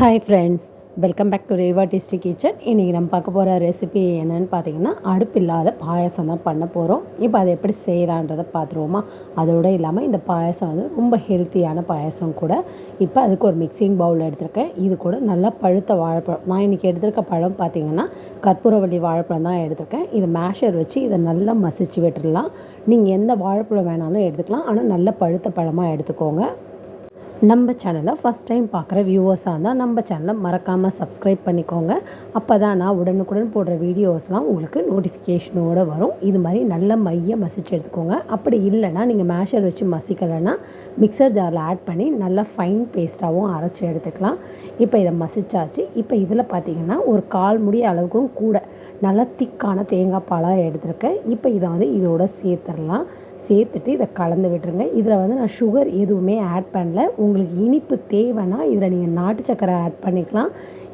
Hi friends welcome back to Reva tasty kitchen இன்றைக்கி நம்ம பார்க்க போகிற ரெசிபி என்னென்னு பார்த்தீங்கன்னா அடுப்பு இல்லாத பாயசம் தான் பண்ண போகிறோம் இப்போ அதை எப்படி செய்யலான்றதை பார்த்துருவோமா? அதோடு இல்லாமல் இந்த பாயசம் வந்து ரொம்ப ஹெல்த்தியான பாயசம் கூட. இப்போ அதுக்கு ஒரு மிக்சிங் பவுல் எடுத்திருக்கேன். இது கூட நல்லா பழுத்த வாழைப்பழம். நான் இன்றைக்கி எடுத்திருக்க பழம் பார்த்தீங்கன்னா கற்பூரவள்ளி வாழைப்பழம் தான் எடுத்திருக்கேன். இது மேஷர் வச்சு இதை நல்லா மசிச்சு விட்டுடலாம். நீங்கள் எந்த வாழைப்பழம் வேணாலும் எடுத்துக்கலாம். ஆனால் நல்ல பழுத்த பழமாக எடுத்துக்கோங்க. நம்ம சேனலை ஃபஸ்ட் டைம் பார்க்குற வியூவர்ஸாக இருந்தால் நம்ம சேனலை மறக்காமல் சப்ஸ்கிரைப் பண்ணிக்கோங்க. அப்போ தான் நான் உடனுக்குடன் போடுற வீடியோஸ்லாம் உங்களுக்கு நோட்டிஃபிகேஷனோடு வரும். இது மாதிரி நல்ல மைய மசிச்சு எடுத்துக்கோங்க. அப்படி இல்லைன்னா நீங்கள் மேஷர் வச்சு மசிக்கலைன்னா மிக்சர் ஜாரில் ஆட் பண்ணி நல்லா ஃபைன் பேஸ்ட்டாகவும் அரைச்சி எடுத்துக்கலாம். இப்போ இதை மசிச்சாச்சு. இப்போ இதில் பார்த்தீங்கன்னா ஒரு கால் முடிய அளவுக்கும் கூட நல்லா திக்கான தேங்காய் பாலாக எடுத்திருக்கேன். இப்போ இதை வந்து இதோட சேர்த்துடலாம். சேர்த்துட்டு இதை கலந்து விட்டுருங்க. இதில் வந்து நான் சுகர் எதுவுமே ஆட் பண்ணல. உங்களுக்கு இனிப்பு தேவைன்னா இதில் நீங்கள் நாட்டு சக்கரை ஆட் பண்ணிக்கலாம்.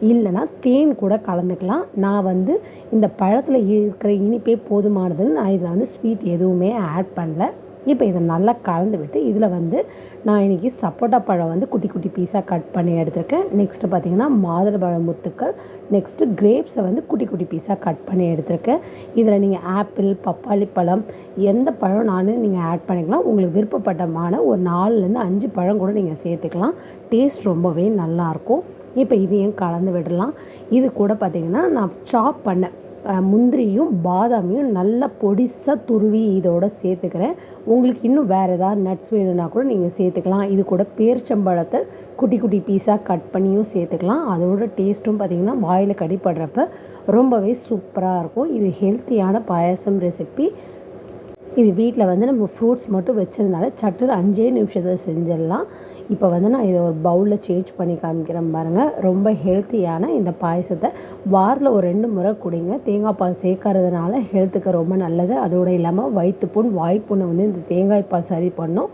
இல்லைனா தேன் கூட கலந்துக்கலாம். நான் வந்து இந்த பழத்தில் இருக்கிற இனிப்பே போதுமானதுன்னு நான் இதில் வந்து ஸ்வீட் எதுவுமே ஆட் பண்ணல. இப்போ இதை நல்லா கலந்து விட்டு இதில் வந்து நான் இன்றைக்கி சப்போட்டா பழம் வந்து குட்டி குட்டி பீஸாக கட் பண்ணி எடுத்திருக்கேன். நெக்ஸ்ட்டு பார்த்திங்கன்னா மாதுளம்பழம் முத்துக்கள். நெக்ஸ்ட்டு கிரேப்ஸை வந்து குட்டி குட்டி பீஸாக கட் பண்ணி எடுத்திருக்கேன். இதில் நீங்கள் ஆப்பிள் பப்பாளி பழம் எந்த பழம் நான் நீங்கள் ஆட் பண்ணிக்கலாம். உங்களுக்கு விருப்பப்பட்டமான ஒரு நாலுலேருந்து அஞ்சு பழம் கூட நீங்கள் சேர்த்துக்கலாம். டேஸ்ட் ரொம்பவே நல்லாயிருக்கும் இப்போ இதையும் கலந்து விடலாம். இது கூட பார்த்திங்கன்னா நான் சாப் பண்ணேன். முந்திரியும் பாதாமியும் நல்லா பொடிசாக துருவி இதோட சேர்த்துக்கிறேன். உங்களுக்கு இன்னும் வேறு ஏதாவது நட்ஸ் வேணும்னா கூட நீங்கள் சேர்த்துக்கலாம். இது கூட பேர்ச்சம்பழத்தை குட்டி குட்டி பீஸாக கட் பண்ணியும் சேர்த்துக்கலாம். அதோட டேஸ்ட்டும் பார்த்திங்கன்னா வாயில் கடிப்படுறப்ப ரொம்பவே சூப்பராக இருக்கும். இது ஹெல்த்தியான பாயசம் ரெசிபி இது வீட்டில் வந்து நம்ம ஃப்ரூட்ஸ் மட்டும் வச்சுருந்தாலே சட்டுன்னு அஞ்சே நிமிஷத்தில் செஞ்சிடலாம். இப்போ வந்து நான் இதை ஒரு பவுலில் சேஞ்ச் பண்ணி காமிக்கிறேன் பாருங்கள் ரொம்ப ஹெல்த்தியான இந்த பாயசத்தை வாரில் ஒரு ரெண்டு முறை குடிங்க. தேங்காய் பால் சேர்க்கறதுனால ஹெல்த்துக்கு ரொம்ப நல்லது. அதோடு இல்லாமல் வயிற்றுப்புண் வாய்ப்புண்ணை வந்து இந்த தேங்காய் பால் சரி பண்ணும்.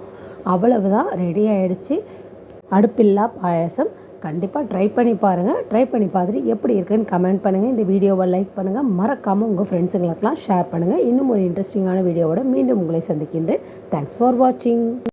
அவ்வளவு தான் ரெடி ஆகிடுச்சு அடுப்பில்லா பாயசம். கண்டிப்பாக ட்ரை பண்ணி பாருங்கள் ட்ரை பண்ணி பார்த்துட்டு எப்படி இருக்குன்னு கமெண்ட் பண்ணுங்கள் இந்த வீடியோவை லைக் பண்ணுங்கள் மறக்காமல் உங்கள் ஃப்ரெண்ட்ஸுங்களுக்கெல்லாம் ஷேர் பண்ணுங்கள் இன்னும் ஒரு இன்ட்ரெஸ்டிங்கான வீடியோவோட மீண்டும் உங்களை சந்திக்கின்றேன். தேங்க்ஸ் ஃபார் வாட்சிங்